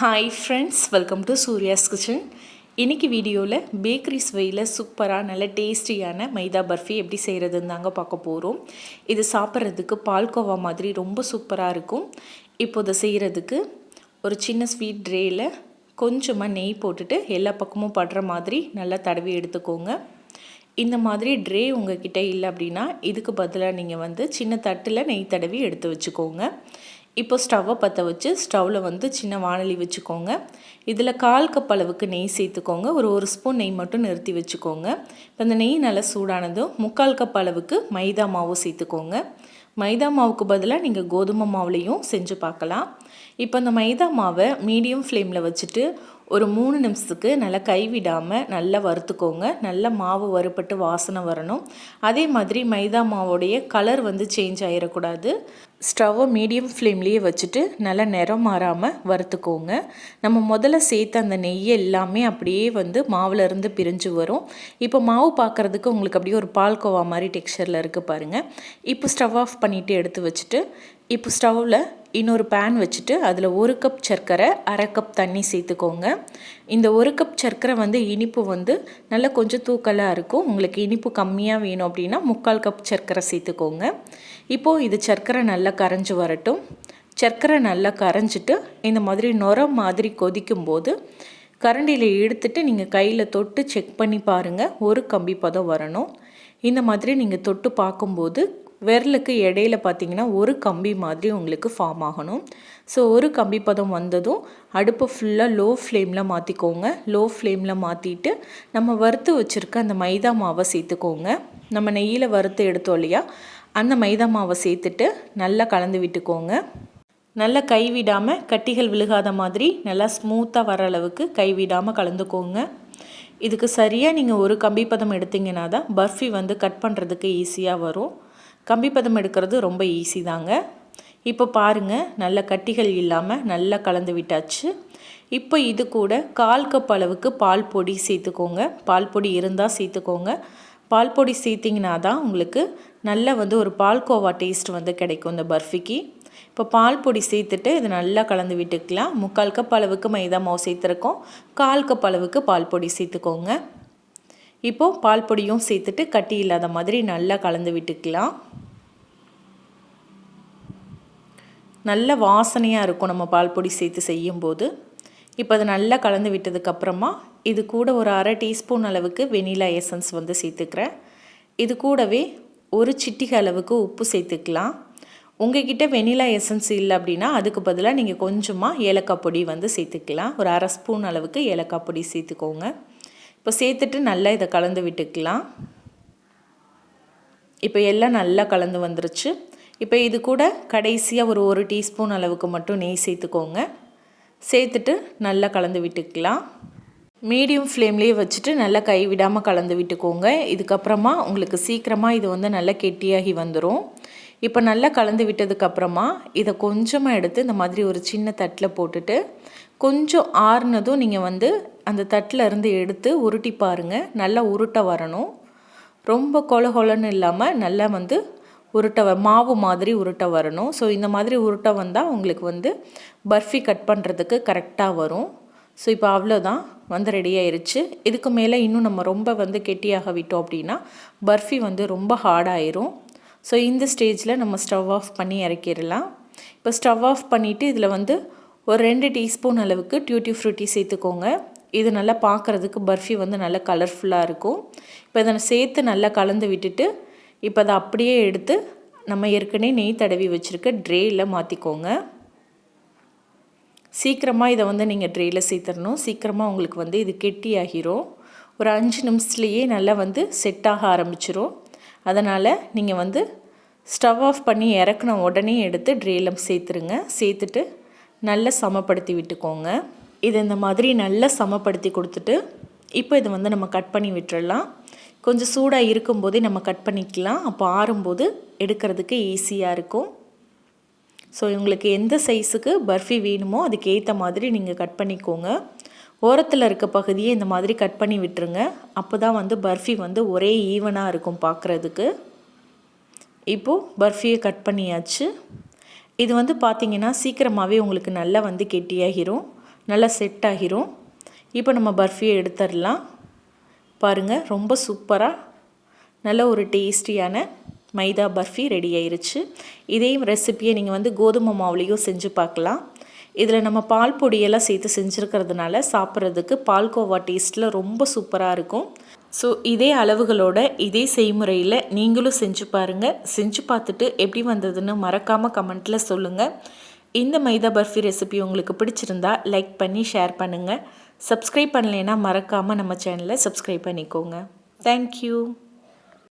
Hi friends welcome to Surya's kitchen இன்றைக்கி வீடியோவில் bakery ஸ்வையில் சூப்பராக நல்ல டேஸ்டியான மைதா பர்ஃபி எப்படி செய்கிறதுன்னு தாங்க பார்க்க போகிறோம் இது சாப்பிட்றதுக்கு பால்கோவா மாதிரி ரொம்ப சூப்பராக இருக்கும். இப்போ இதை செய்கிறதுக்கு ஒரு சின்ன ஸ்வீட் ட்ரேயில் கொஞ்சமாக நெய் போட்டுட்டு எல்லா பக்கமும் படுற மாதிரி நல்லா தடவி எடுத்துக்கோங்க. இந்த மாதிரி ட்ரே உங்ககிட்ட இல்லை அப்படின்னா இதுக்கு பதிலாக நீங்கள் வந்து சின்ன தட்டில் நெய் தடவி எடுத்து வச்சுக்கோங்க. இப்போ ஸ்டவ்வை பற்ற வச்சு ஸ்டவ்வில் வந்து சின்ன வானொலி வச்சுக்கோங்க. இதில் கால் கப் அளவுக்கு நெய் சேர்த்துக்கோங்க. ஒரு ஒரு ஸ்பூன் நெய் மட்டும் நிறுத்தி வச்சுக்கோங்க. இப்போ இந்த நெய் நல்லா சூடானதும் முக்கால் கப் அளவுக்கு மைதா மாவு சேர்த்துக்கோங்க. மைதா மாவுக்கு பதிலாக நீங்கள் கோதுமை மாவுலேயும் செஞ்சு பார்க்கலாம். இப்போ அந்த மைதா மாவை மீடியம் ஃப்ளேமில் வச்சுட்டு ஒரு மூணு நிமிஷத்துக்கு நல்லா கைவிடாமல் நல்லா வறுத்துக்கோங்க. நல்லா மாவு வறுப்பட்டு வாசனை வரணும். அதே மாதிரி மைதா மாவோடைய கலர் வந்து சேஞ்ச் ஆகிடக்கூடாது ஸ்டவ்வை மீடியம் ஃப்ளேம்லேயே வச்சுட்டு நல்லா நிறம் மாறாமல் வறுத்துக்கோங்க. நம்ம முதல்ல சேர்த்த அந்த நெய் எல்லாமே அப்படியே வந்து மாவுலேருந்து பிரிஞ்சு வரும். இப்போ மாவு பார்க்குறதுக்கு உங்களுக்கு அப்படியே ஒரு பால்கோவா மாதிரி டெக்ஸ்சரில் இருக்குது பாருங்கள் இப்போ ஸ்டவ் ஆஃப் பண்ணிவிட்டு எடுத்து வச்சுட்டு இப்போ ஸ்டவ்வில் இன்னொரு பேன் வச்சுட்டு அதில் ஒரு கப் சர்க்கரை அரை கப் தண்ணி சேர்த்துக்கோங்க. இந்த ஒரு கப் சர்க்கரை வந்து இனிப்பு வந்து நல்லா கொஞ்சம் தூக்கலாக இருக்கும். உங்களுக்கு இனிப்பு கம்மியாக வேணும் அப்படின்னா முக்கால் கப் சர்க்கரை சேர்த்துக்கோங்க. இப்போது இது சர்க்கரை நல்லா கரைஞ்சி வரட்டும். சர்க்கரை நல்லா கரைஞ்சிட்டு இந்த மாதிரி நுர மாதிரி கொதிக்கும்போது கரண்டியில் எடுத்துட்டு நீங்கள் கையில் தொட்டு செக் பண்ணி பாருங்கள் ஒரு கம்பி பதம் வரணும். இந்த மாதிரி நீங்கள் தொட்டு பார்க்கும்போது விரலுக்கு இடையில பார்த்தீங்கன்னா ஒரு கம்பி மாதிரி உங்களுக்கு ஃபார்ம் ஆகணும். ஸோ ஒரு கம்பி பதம் வந்ததும் அடுப்பு ஃபுல்லாக லோ ஃப்ளேமில் மாற்றிக்கோங்க லோ ஃப்ளேமில் மாற்றிட்டு நம்ம வறுத்து வச்சுருக்க அந்த மைதா மாவை சேர்த்துக்கோங்க. நம்ம நெய்யில் வறுத்து எடுத்தோம் இல்லையா? அந்த மைதா மாவை சேர்த்துட்டு நல்லா கலந்து விட்டுக்கோங்க. நல்லா கைவிடாமல் கட்டிகள் விழுகாத மாதிரி நல்லா ஸ்மூத்தாக வர அளவுக்கு கைவிடாமல் கலந்துக்கோங்க. இதுக்கு சரியாக நீங்கள் ஒரு கம்பி பதம் எடுத்திங்கன்னா தான் பர்ஃபி வந்து கட் பண்ணுறதுக்கு ஈஸியாக வரும். கம்பிப்பதம் எடுக்கிறது ரொம்ப ஈஸி தாங்க. இப்போ பாருங்கள் நல்ல கட்டிகள் இல்லாமல் நல்லா கலந்து விட்டாச்சு. இப்போ இது கூட கால் கப் அளவுக்கு பால் பொடி சேர்த்துக்கோங்க. பால் பொடி இருந்தால் சேர்த்துக்கோங்க. பால் பொடி சேர்த்திங்கன்னா தான் உங்களுக்கு நல்ல வந்து ஒரு பால்கோவா டேஸ்ட் வந்து கிடைக்கும் இந்த பர்ஃபிக்கு. இப்போ பால் பொடி சேர்த்துட்டு இது நல்லா கலந்து விட்டுக்கலாம். முக்கால் கப் அளவுக்கு மைதா மாவு சேர்த்துருக்கோம். கால் கப் அளவுக்கு பால் பொடி சேர்த்துக்கோங்க. இப்போது பால் பொடியும் சேர்த்துட்டு கட்டி இல்லாத மாதிரி நல்லா கலந்து விட்டுக்கலாம். நல்ல வாசனையாக இருக்கும் நம்ம பால் பொடி சேர்த்து செய்யும்போது. இப்போ அதை நல்லா கலந்து விட்டதுக்கப்புறமா இது கூட ஒரு அரை டீஸ்பூன் அளவுக்கு வெனிலா எசன்ஸ் வந்து சேர்த்துக்கிறேன். இது கூடவே ஒரு சிட்டிகை அளவுக்கு உப்பு சேர்த்துக்கலாம். உங்ககிட்ட வெனிலா எசன்ஸ் இல்லை அப்படின்னா அதுக்கு பதிலாக நீங்கள் கொஞ்சமாக ஏலக்காய் பொடி வந்து சேர்த்துக்கலாம். ஒரு அரை ஸ்பூன் அளவுக்கு ஏலக்காய் பொடி சேர்த்துக்கோங்க. இப்போ சேர்த்துட்டு நல்லா இதை கலந்து விட்டுக்கலாம். இப்போ எல்லாம் நல்லா கலந்து வந்துருச்சு. இப்போ இது கூட கடைசியாக ஒரு ஒரு டீஸ்பூன் அளவுக்கு மட்டும் நெய் சேர்த்துக்கோங்க. சேர்த்துட்டு நல்லா கலந்து விட்டுக்கலாம். மீடியம் ஃப்ளேம்லேயே வச்சுட்டு நல்லா கை விடாமல் கலந்து விட்டுக்கோங்க. இதுக்கப்புறமா உங்களுக்கு சீக்கிரமாக இது வந்து நல்லா கெட்டியாகி வந்துடும் இப்போ நல்லா கலந்து விட்டதுக்கப்புறமா இதை கொஞ்சமாக எடுத்து இந்த மாதிரி ஒரு சின்ன தட்டில் போட்டுட்டு கொஞ்சம் ஆறுனதும் நீங்கள் வந்து அந்த தட்டில் இருந்து எடுத்து உருட்டி பாருங்கள் நல்லா உருட்ட வரணும். ரொம்ப கொல கொலன்னு இல்லாமல் நல்லா வந்து உருட்ட வ மாவு மாதிரி உருட்ட வரணும். ஸோ இந்த மாதிரி உருட்ட வந்தால் உங்களுக்கு வந்து பர்ஃபி கட் பண்ணுறதுக்கு கரெக்டாக வரும். ஸோ இப்போ அவ்வளோதான் வந்து ரெடி ஆயிடுச்சு இதுக்கு மேலே இன்னும் நம்ம ரொம்ப வந்து கெட்டியாக விட்டோம் அப்படின்னா பர்ஃபி வந்து ரொம்ப ஹார்டாயிரும் ஸோ இந்த ஸ்டேஜில் நம்ம ஸ்டவ் ஆஃப் பண்ணி இறக்கிடலாம். இப்போ ஸ்டவ் ஆஃப் பண்ணிவிட்டு இதில் வந்து ஒரு ரெண்டு டீஸ்பூன் அளவுக்கு டியூட்டி ஃப்ரூட்டி சேர்த்துக்கோங்க. இது நல்லா பார்க்குறதுக்கு பர்ஃபி வந்து நல்லா கலர்ஃபுல்லாக இருக்கும். இப்போ இதை சேர்த்து நல்லா கலந்து விட்டுட்டு இப்போ அதை அப்படியே எடுத்து நம்ம ஏற்கனவே நெய் தடவி வச்சுருக்க ட்ரேயில் மாற்றிக்கோங்க சீக்கிரமாக இதை வந்து நீங்கள் ட்ரேயில் சேர்த்துடணும். சீக்கிரமாக உங்களுக்கு வந்து இது கெட்டி ஆகிரும் ஒரு அஞ்சு நிமிஷத்துலேயே நல்லா வந்து செட் ஆக ஆரம்பிச்சிரும். அதனால் நீங்கள் வந்து ஸ்டவ் ஆஃப் பண்ணி இறக்குன உடனே எடுத்து ட்ரேயில் சேர்த்துருங்க. சேர்த்துட்டு நல்லா சமப்படுத்தி விட்டுக்கோங்க. இது இந்த மாதிரி நல்லா சமப்படுத்தி கொடுத்துட்டு இப்போ இதை வந்து நம்ம கட் பண்ணி விட்டுடலாம் கொஞ்சம் சூடாக இருக்கும்போதே நம்ம கட் பண்ணிக்கலாம். அப்போ ஆறும்போது எடுக்கிறதுக்கு ஈஸியாக இருக்கும். ஸோ உங்களுக்கு எந்த சைஸுக்கு பர்ஃபி வேணுமோ அதுக்கு ஏற்ற மாதிரி நீங்கள் கட் பண்ணிக்கோங்க. ஓரத்தில் இருக்க பகுதியை இந்த மாதிரி கட் பண்ணி விட்டுருங்க. அப்போ தான் வந்து பர்ஃபி வந்து ஒரே ஈவனாக இருக்கும் பார்க்குறதுக்கு இப்போது பர்ஃபியை கட் பண்ணியாச்சு. இது வந்து பார்த்திங்கன்னா சீக்கிரமாகவே உங்களுக்கு நல்லா வந்து கெட்டியாகிரும். நல்லா செட் ஆகிரும். இப்போ நம்ம பர்ஃபியை எடுத்துடலாம். பாருங்கள் ரொம்ப சூப்பராக நல்ல ஒரு டேஸ்டியான மைதா பர்ஃபி ரெடி ஆயிருச்சு. இதையும் ரெசிப்பியை நீங்கள் வந்து கோதுமை மாவுலேயும் செஞ்சு பார்க்கலாம். இதில் நம்ம பால் பொடியெல்லாம் சேர்த்து செஞ்சுருக்கிறதுனால சாப்பிட்றதுக்கு பால்கோவா டேஸ்ட்டில் ரொம்ப சூப்பராக இருக்கும். ஸோ இதே அளவுகளோட இதே செய்முறையில் நீங்களும் செஞ்சு பாருங்கள் செஞ்சு பார்த்துட்டு எப்படி வந்ததுன்னு மறக்காமல் கமெண்ட்டில் சொல்லுங்கள் இந்த மைதா பர்ஃபி ரெசிபி உங்களுக்கு பிடிச்சிருந்தா லைக் பண்ணி ஷேர் பண்ணுங்கள் சப்ஸ்கிரைப் பண்ணலைன்னா மறக்காமல் நம்ம சேனலை சப்ஸ்கிரைப் பண்ணிக்கோங்க. தேங்க்யூ